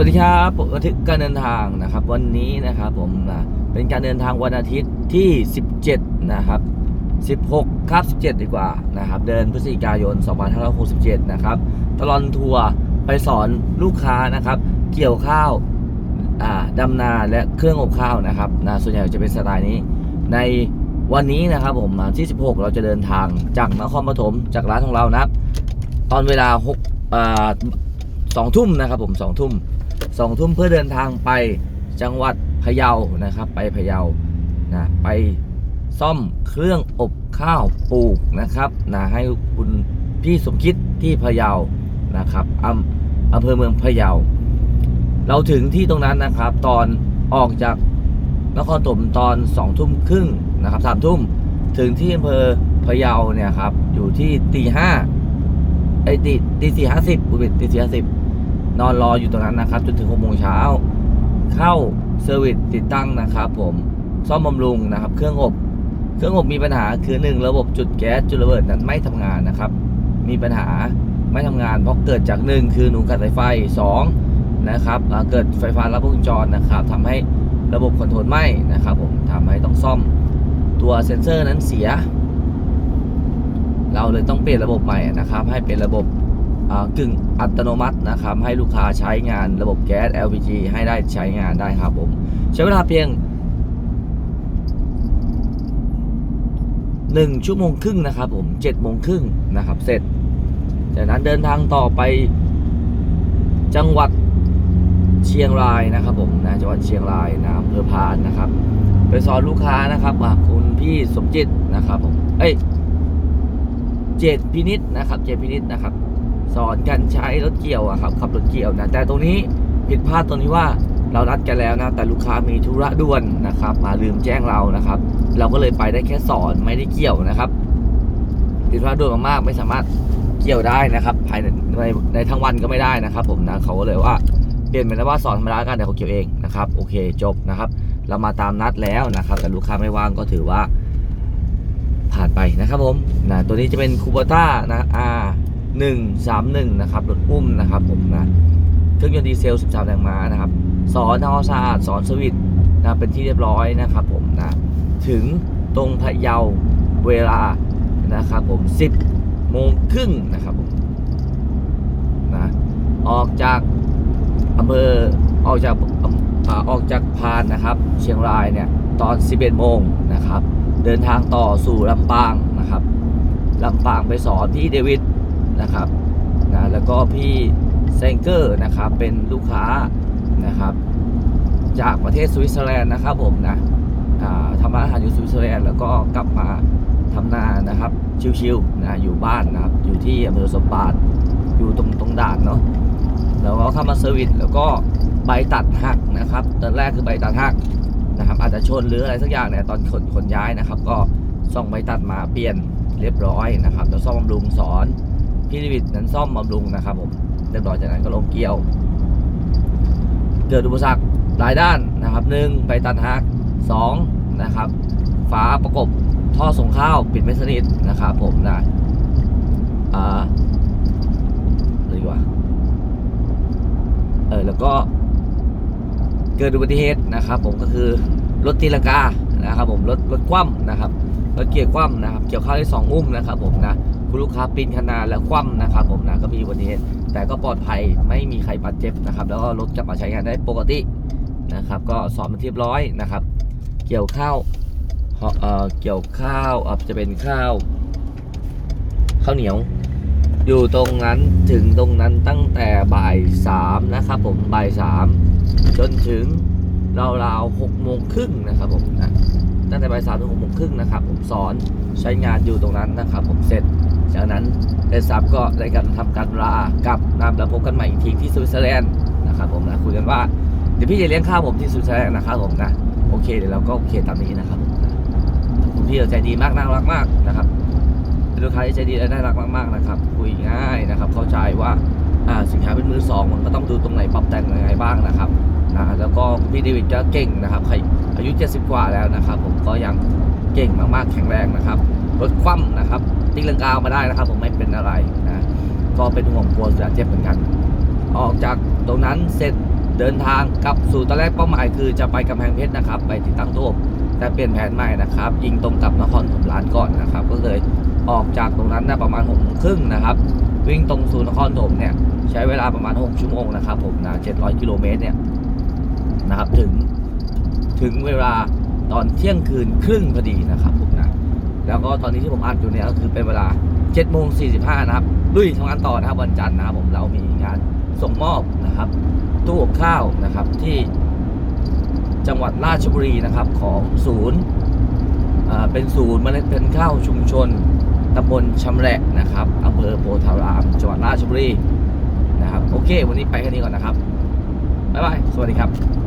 วัสดีครับบันทึกการเดินทางนะครับ วันนี้นะครับผมนะเป็นการเดินทางวันอาทิตย์ที่ 17 นะครับ 16 ครับ 17 ดีกว่านะครับ เดินพฤศจิกายน 2567 นะครับตลอนทัวร์ไปสอนลูกค้านะครับ เกี่ยวข้าวาดำนาและเครื่องอบข้าวนะครับนะส่วนใหญ่จะเป็นสไตล์นี้ ในวันนี้นะครับผมอ่าที่ 16 เราจะเดินทางจากนครปฐมจากร้านของเรานะครับ ตอนเวลา6อ่าสองทุ่มนะครับผมสองทุ่ม สองทุ่มเพื่อเดินทางไปจังหวัดพะเยานะครับ ไปพะเยานะไปซ่อมเครื่องอบข้าวปลูกนะครับนะให้คุณพี่สมคิดที่พะเยานะครับอำอำเภอเมืองพะเยา เราถึงที่ตรงนั้นนะครับ ตอนออกจากนครปฐมตอนสองทุ่มครึ่งนะครับสามทุ่มถึงที่อำเภอพะเยาเนี่ยครับอยู่ที่ตีห้าไอ้ตีตีสี่ห้าสิบบุบิตีสี่ห้าสิบ นอนรออยู่ตรงนั้นนะครับ จนถึงหกโมงเช้า เข้าเซอร์วิสติดตั้งนะครับผมซ่อมบำรุงนะครับ เครื่องอบ เครื่องอบมีปัญหาคือหนึ่งระบบจุดแก๊สจุดระเบิดนั้นไม่ทำงานนะครับ มีปัญหาไม่ทำงาน เพราะเกิดจากหนึ่งคือหนูกัดสายไฟสองนะครับเกิดไฟฟ้าลัดวงจรนะครับทำให้ระบบคอนโทรลไหม้นะครับ ผมทำให้ต้องซ่อมตัวเซ็นเซอร์นั้นเสีย เราเลยต้องเปลี่ยนระบบใหม่นะครับ ให้เป็นระบบ กึ่งอัตโนมัตินะครับ ให้ลูกค้าใช้งานระบบแก๊ส LPG ให้ได้ใช้งานได้ครับผม ใช้เวลาเพียงหนึ่งชั่วโมงครึ่งนะครับผมเจ็ดโมงครึ่งนะครับ เสร็จ จากนั้นเดินทางต่อไปจังหวัดเชียงรายนะครับผมนะจังหวัดเชียงรายนะอำเภอพานนะครับไปสอนลูกค้านะครับคุณพี่สมจิตนะครับผมเอ้ยเจตพินิษนะครับ เจตพินิษนะครับ สอนการใช้รถเกี่ยวอะครับขับรถเกี่ยวนะแต่ตรงนี้ผิดพลาดตรงที่ว่าเรานัดกันแล้วนะแต่ลูกค้ามีธุระด่วนนะครับ มาลืมแจ้งเรานะครับ เราก็เลยไปได้แค่สอนไม่ได้เกี่ยวนะครับติดธุระด่วนมากๆไม่สามารถเกี่ยวได้นะครับ ภายในในในทั้งวันก็ไม่ได้นะครับ ผมนะเขาก็เลยว่าเปลี่ยนเป็นว่าสอนธรรมดากันแต่เขาเกี่ยวเองนะครับโอเคจบนะครับ เรามาตามนัดแล้วนะครับ แต่ลูกค้าไม่ว่างก็ถือว่าผ่านไปนะครับผมนะตัวนี้จะเป็นคูโบต้านะ R 1 3 1 นะครับรถอุ้มนะครับผมนะเครื่องยนต์ดีเซล 13 แรงม้านะครับ สอนทำความสะอาดสอนสวิตนะเป็นที่เรียบร้อยนะครับผมนะถึงตรงพะเยาเวลานะครับผม 10 โมงครึ่งนะครับผมนะออกจากอำเภอออกจากออกจากพานนะครับ เชียงรายเนี่ยตอน 11 โมงนะครับ เดินทางต่อสู่ลำปางนะครับลำปางไปสอนพี่เดวิด นะครับนะแล้วก็พี่เซงเกอร์นะครับเป็นลูกค้านะครับ จากประเทศสวิตเซอร์แลนด์นะครับผมนะทำร้านอาหารอยู่สวิตเซอร์แลนด์แล้วก็กลับมาทำนานะครับ ชิวๆนะอยู่บ้านนะครับ อยู่ที่อำเภอสมบาทอยู่ตรงตรงด่านเนาะแล้วก็เข้ามาเซอร์วิสแล้วก็ใบตัดหักนะครับตอนแรกคือใบตัดหักนะครับ อาจจะชนหรืออะไรสักอย่างเนี่ยตอนขนขนย้ายนะครับ ก็ส่องใบตัดมาเปลี่ยนเรียบร้อยนะครับแล้วซ่อมบำรุงสอน พี่ดิวิดนั้นซ่อมบำรุงนะครับผมเรียบร้อยจากนั้นก็ลงเกี่ยว เกิดอุปสรรคหลายด้านนะครับหนึ่งใบตัดหักสองนะครับฝาประกบท่อส่งข้าวปิดไม่สนิทนะครับผมนะอ่าอะไรดีกว่าเออแล้วก็เกิดอุบัติเหตุนะครับผมก็คือรถตีลังกานะครับผมรถรถคว่ำนะครับรถเกียร์คว่ำนะครับ เกี่ยวข้าวได้สองอุ้มนะครับผมนะ คุณลูกค้าปีนขนาแล้วคว่ำนะครับผมนะก็มีอุบัติเหตุแต่ก็ปลอดภัยไม่มีใครบาดเจ็บนะครับ แล้วก็รถกลับมาใช้งานได้ปกตินะครับ ก็สอนมันเรียบร้อยนะครับ เกี่ยวข้าวเอ่อเกี่ยวข้าวอะจะเป็นข้าวข้าวเหนียว อยู่ตรงนั้นถึงตรงนั้นตั้งแต่บ่ายสามนะครับผมบ่ายสามจนถึงราวๆหกโมงครึ่งนะครับผมนะตั้งแต่บ่ายสามถึงหกโมงครึ่งนะครับ ผมสอนใช้งานอยู่ตรงนั้นนะครับ ผมเสร็จ จากนั้นเอซับก็ได้การทำการลากลับนะครับแล้วพบกันใหม่อีกทีที่สวิตเซอร์แลนด์นะครับผมนะคุยกันว่าเดี๋ยวพี่จะเลี้ยงข้าวผมที่สวิตเซอร์แลนด์นะครับผมนะโอเคเดี๋ยวเราก็โอเคตามนี้นะครับคุณพี่เราใจดีมากน่ารักมากนะครับเป็นลูกค้าที่ใจดีและน่ารักมากๆนะครับ คุยง่ายนะครับ เข้าใจว่าอ่าสินค้าเป็นมือสองมันก็ต้องดูตรงไหนปรับแต่งยังไงบ้างนะครับนะแล้วก็พี่เดวิดก็เก่งนะครับใครอายุ70กว่าแล้วนะครับ ผมก็ยังเก่งมากๆแข็งแรงนะครับ รถคว่ำนะครับตีลังกามาได้นะครับ ผมไม่เป็นอะไรนะก็เป็นห่วงกลัวจะเจ็บเหมือนกัน ออกจากตรงนั้นเสร็จเดินทางกลับสู่ตอนแรกเป้าหมายคือจะไปกำแพงเพชรนะครับ ไปติดตั้งตู้อบแต่เปลี่ยนแผนใหม่นะครับ ยิงตรงกับนครถมร้านก่อนนะครับ ก็เลยออกจากตรงนั้นนะประมาณหกโมงครึ่งนะครับ วิ่งตรงสู่นครถมเนี่ยใช้เวลาประมาณ 6 ชั่วโมงนะครับ ผมนะ700 กิโลเมตรเนี่ยนะครับถึงถึงเวลาตอนเที่ยงคืนครึ่งพอดีนะครับผม แล้วก็ตอนนี้ที่ผมอัดอยู่เนี่ยก็คือเป็นเวลา7โมง45นะครับลุยทำงานต่อนะครับวันจันทร์นะครับผมเรามีงานส่งมอบนะครับตู้อบข้าวนะครับที่จังหวัดราชบุรีนะครับของศูนย์เป็นศูนย์เมล็ดพันธุ์ข้าวชุมชนตำบลชำแหละนะครับอำเภอโพธารามจังหวัดราชบุรีนะครับโอเค วันนี้ไปแค่นี้ก่อนนะครับบ๊ายบายสวัสดีครับ